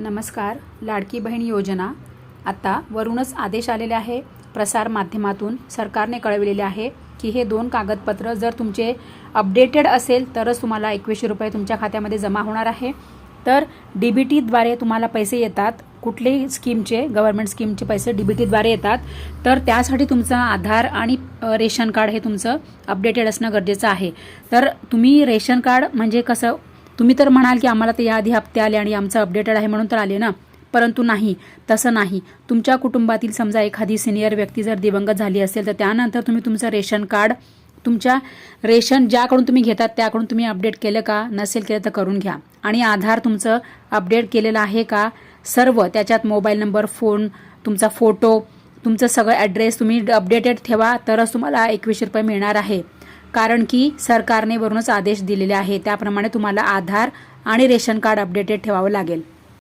नमस्कार लाडकी बहीण योजना. आत्ता वरूनच आदेश आलेले आहे प्रसार माध्यमातून सरकारने कळविलेले आहे की हे दोन कागदपत्र जर तुमचे अपडेटेड असेल तरच तुम्हाला एकवीसशे रुपये तुमच्या खात्यामध्ये जमा होणार आहे. तर डी बी टीद्वारे तुम्हाला पैसे येतात कुठलेही स्कीमचे गव्हर्नमेंट स्कीमचे पैसे डी बी टीद्वारे येतात तर त्यासाठी तुमचं आधार आणि रेशन कार्ड हे तुमचं अपडेटेड असणं गरजेचं आहे. तर तुम्ही रेशन कार्ड म्हणजे कसं तुम्ही तर म्हणाल की आम्हाला तर याआधी हप्ते आले आणि आमचं अपडेटेड आहे म्हणून तर आले ना? परंतु नाही तसं नाही. तुमच्या कुटुंबातील समजा एखादी सिनियर व्यक्ती जर दिवंगत झाली असेल तर त्यानंतर तुम्ही तुमचं रेशन कार्ड तुमच्या रेशन ज्याकडून तुम्ही घेतात त्याकडून तुम्ही अपडेट केलं का? नसेल केलं तर करून घ्या. आणि आधार तुमचं अपडेट केलेलं आहे का? सर्व त्याच्यात मोबाईल नंबर फोन तुमचा फोटो तुमचं सगळं ॲड्रेस तुम्ही अपडेटेड ठेवा तरच तुम्हाला एकवीसशे रुपये मिळणार आहे. कारण की सरकारने वरूनच आदेश दिलेले आहे त्याप्रमाणे तुम्हाला आधार आणि रेशन कार्ड अपडेटेड ठेवावं लागेल.